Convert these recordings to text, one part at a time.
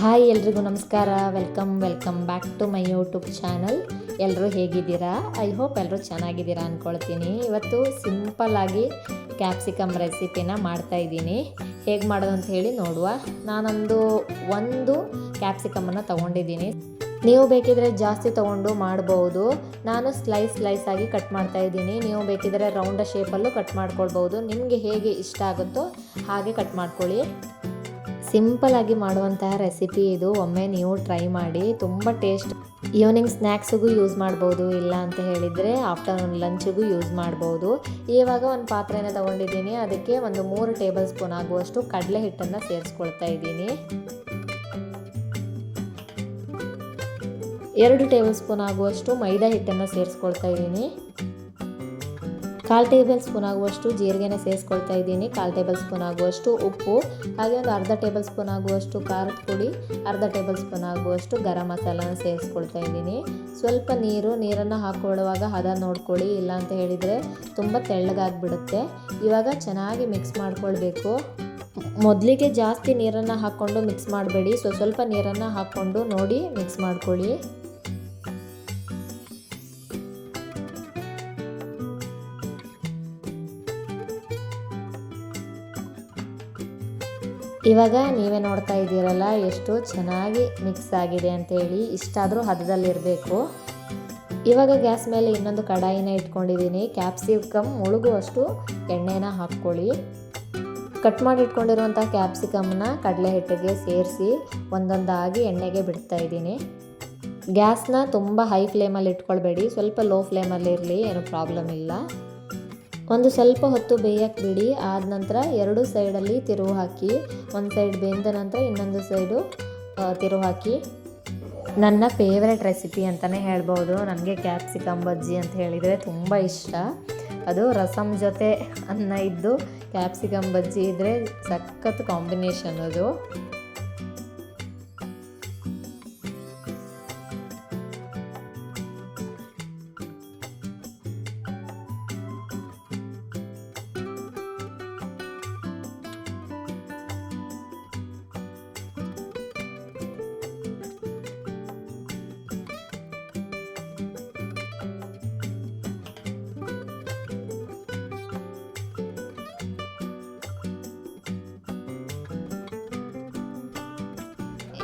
Hi ಎಲ್ರಿಗೂ ನಮಸ್ಕಾರ. Welcome welcome back to my YouTube channel ಎಲ್ಲರೂ ಹೇಗಿದ್ದೀರಾ? ಐ ಹೋಪ್ ಎಲ್ಲರೂ ಚೆನ್ನಾಗಿದ್ದೀರಾ ಅಂದ್ಕೊಳ್ತೀನಿ ಇವತ್ತು ಸಿಂಪಲ್ಲಾಗಿ ಕ್ಯಾಪ್ಸಿಕಮ್ ರೆಸಿಪಿನ ಮಾಡ್ತಾ ಇದ್ದೀನಿ. ಹೇಗೆ ಮಾಡೋದು ಅಂತ ಹೇಳಿ ನೋಡುವ. ನಾನೊಂದು ಒಂದು ಕ್ಯಾಪ್ಸಿಕಮನ್ನು ತೊಗೊಂಡಿದ್ದೀನಿ. ನೀವು ಬೇಕಿದ್ರೆ ಜಾಸ್ತಿ ತೊಗೊಂಡು ಮಾಡ್ಬೋದು. ನಾನು ಸ್ಲೈಸ್ ಸ್ಲೈಸ್ ಆಗಿ ಕಟ್ ಮಾಡ್ತಾ ಇದ್ದೀನಿ. ನೀವು ಬೇಕಿದ್ರೆ ರೌಂಡ ಶೇಪಲ್ಲೂ ಕಟ್ ಮಾಡ್ಕೊಳ್ಬೋದು. ನಿಮಗೆ ಹೇಗೆ ಇಷ್ಟ ಆಗುತ್ತೋ ಹಾಗೆ ಕಟ್ ಮಾಡ್ಕೊಳ್ಳಿ. ಸಿಂಪಲ್ ಆಗಿ ಮಾಡುವಂತಹ ರೆಸಿಪಿ ಇದು. ಒಮ್ಮೆ ನೀವು ಟ್ರೈ ಮಾಡಿ, ತುಂಬ ಟೇಸ್ಟ್ ಈವ್ನಿಂಗ್ ಸ್ನ್ಯಾಕ್ಸಿಗೂ ಯೂಸ್ ಮಾಡ್ಬೋದು, ಇಲ್ಲ ಅಂತ ಹೇಳಿದರೆ ಆಫ್ಟರ್ನೂನ್ ಲಂಚಿಗೂ ಯೂಸ್ ಮಾಡ್ಬೋದು. ಇವಾಗ ಒಂದು ಪಾತ್ರೆನ ತೊಗೊಂಡಿದ್ದೀನಿ. ಅದಕ್ಕೆ ಒಂದು ಮೂರು ಟೇಬಲ್ ಸ್ಪೂನ್ ಆಗುವಷ್ಟು ಕಡಲೆ ಹಿಟ್ಟನ್ನು ಸೇರಿಸ್ಕೊಳ್ತಾ ಇದ್ದೀನಿ. ಎರಡು ಟೇಬಲ್ ಸ್ಪೂನ್ ಆಗುವಷ್ಟು ಮೈದಾ ಹಿಟ್ಟನ್ನು ಸೇರಿಸ್ಕೊಳ್ತಾ ಇದ್ದೀನಿ. ಕಾಲು ಟೇಬಲ್ ಸ್ಪೂನ್ ಆಗುವಷ್ಟು ಜೀರಿಗೆನ ಸೇರಿಸ್ಕೊಳ್ತಾ ಇದ್ದೀನಿ. ಕಾಲು ಟೇಬಲ್ ಸ್ಪೂನ್ ಆಗುವಷ್ಟು ಉಪ್ಪು, ಹಾಗೆ ಒಂದು ಅರ್ಧ ಟೇಬಲ್ ಸ್ಪೂನ್ ಆಗುವಷ್ಟು ಖಾರದ ಪುಡಿ, ಅರ್ಧ ಟೇಬಲ್ ಸ್ಪೂನ್ ಆಗುವಷ್ಟು ಗರಂ ಮಸಾಲನ ಸೇರಿಸ್ಕೊಳ್ತಾ ಇದ್ದೀನಿ. ಸ್ವಲ್ಪ ನೀರು, ನೀರನ್ನು ಹಾಕ್ಕೊಳ್ಳುವಾಗ ಹದ ನೋಡ್ಕೊಳ್ಳಿ ಇಲ್ಲ ಅಂತ ಹೇಳಿದರೆ ತುಂಬ ತೆಳ್ಳಗಾಗಿಬಿಡುತ್ತೆ. ಇವಾಗ ಚೆನ್ನಾಗಿ ಮಿಕ್ಸ್ ಮಾಡ್ಕೊಳ್ಬೇಕು. ಮೊದಲಿಗೆ ಜಾಸ್ತಿ ನೀರನ್ನು ಹಾಕ್ಕೊಂಡು ಮಿಕ್ಸ್ ಮಾಡಬೇಡಿ. ಸೊ, ಸ್ವಲ್ಪ ನೀರನ್ನು ಹಾಕ್ಕೊಂಡು ನೋಡಿ ಮಿಕ್ಸ್ ಮಾಡ್ಕೊಳ್ಳಿ. ಇವಾಗ ನೀವೇ ನೋಡ್ತಾ ಇದ್ದೀರಲ್ಲ ಎಷ್ಟು ಚೆನ್ನಾಗಿ ಮಿಕ್ಸ್ ಆಗಿದೆ ಅಂತೇಳಿ. ಇಷ್ಟಾದರೂ ಹದದಲ್ಲಿರಬೇಕು. ಇವಾಗ ಗ್ಯಾಸ್ ಮೇಲೆ ಇನ್ನೊಂದು ಕಡಾಯಿನ ಇಟ್ಕೊಂಡಿದ್ದೀನಿ. ಕ್ಯಾಪ್ಸಿಕಮ್ ಮುಳುಗುವಷ್ಟು ಎಣ್ಣೆನ ಹಾಕ್ಕೊಳ್ಳಿ. ಕಟ್ ಮಾಡಿ ಇಟ್ಕೊಂಡಿರುವಂಥ ಕ್ಯಾಪ್ಸಿಕಮ್ನ ಕಡಲೆ ಹಿಟ್ಟಿಗೆ ಸೇರಿಸಿ ಒಂದೊಂದಾಗಿ ಎಣ್ಣೆಗೆ ಬಿಡ್ತಾ ಇದ್ದೀನಿ. ಗ್ಯಾಸ್ನ ತುಂಬ ಹೈ ಫ್ಲೇಮಲ್ಲಿ ಇಟ್ಕೊಳ್ಬೇಡಿ. ಸ್ವಲ್ಪ ಲೋ ಫ್ಲೇಮಲ್ಲಿ ಇರಲಿ, ಏನು ಪ್ರಾಬ್ಲಮ್ ಇಲ್ಲ. ಒಂದು ಸ್ವಲ್ಪ ಹೊತ್ತು ಬೇಯಕ್ಕೆ ಬಿಡಿ. ಆದ ನಂತರ ಎರಡು ಸೈಡಲ್ಲಿ ತಿರುವು ಹಾಕಿ, ಒಂದು ಸೈಡ್ ಬೆಂದ ನಂತರ ಇನ್ನೊಂದು ಸೈಡು ತಿರುವು ಹಾಕಿ. ನನ್ನ ಫೇವ್ರೆಟ್ ರೆಸಿಪಿ ಅಂತಲೇ ಹೇಳ್ಬೋದು. ನನಗೆ ಕ್ಯಾಪ್ಸಿಕಮ್ ಬಜ್ಜಿ ಅಂತ ಹೇಳಿದರೆ ತುಂಬ ಇಷ್ಟ. ಅದು ರಸಮ್ ಜೊತೆ ಅನ್ನ ಇದ್ದು ಕ್ಯಾಪ್ಸಿಕಮ್ ಬಜ್ಜಿ ಇದ್ದರೆ ಸಖತ್ ಕಾಂಬಿನೇಷನ್ ಅದು.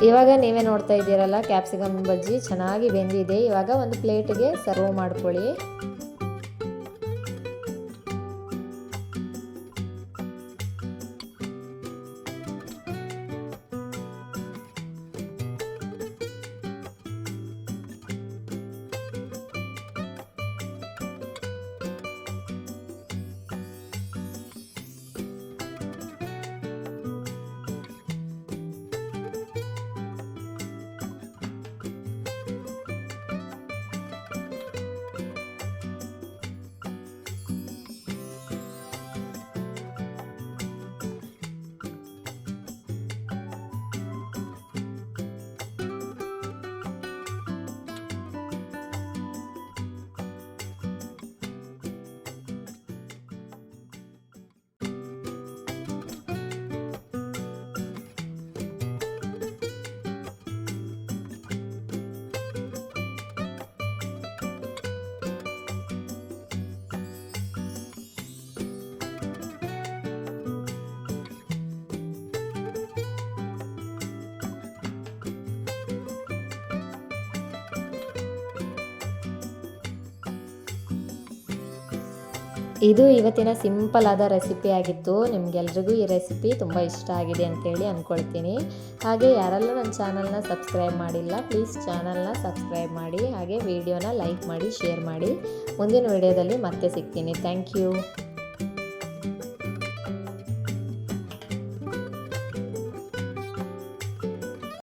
ಇವಾಗ ನೀವೇ ನೋಡ್ತಾ ಇದ್ದೀರಲ್ಲ ಕ್ಯಾಪ್ಸಿಕಮ್ ಬಜ್ಜಿ ಚೆನ್ನಾಗಿ ಬೆಂದಿದೆ. ಇವಾಗ ಒಂದು ಪ್ಲೇಟ್ಗೆ ಸರ್ವ್ ಮಾಡ್ಕೊಳ್ಳಿ. ಇದು ಇವತ್ತಿನ ಸಿಂಪಲ್ ಆದ ರೆಸಿಪಿ ಆಗಿತ್ತು. ನಿಮಗೆಲ್ರಿಗೂ ಈ ರೆಸಿಪಿ ತುಂಬ ಇಷ್ಟ ಆಗಿದೆ ಅಂತೇಳಿ ಅಂದ್ಕೊಳ್ತೀನಿ ಹಾಗೆ ಯಾರೆಲ್ಲ ನನ್ನ ಚಾನಲ್ನ ಸಬ್ಸ್ಕ್ರೈಬ್ ಮಾಡಿಲ್ಲ, ಪ್ಲೀಸ್ ಚಾನಲ್ನ ಸಬ್ಸ್ಕ್ರೈಬ್ ಮಾಡಿ, ಹಾಗೆ ವಿಡಿಯೋನ ಲೈಕ್ ಮಾಡಿ, ಶೇರ್ ಮಾಡಿ. ಮುಂದಿನ ವಿಡಿಯೋದಲ್ಲಿ ಮತ್ತೆ ಸಿಗ್ತೀನಿ. Thank you.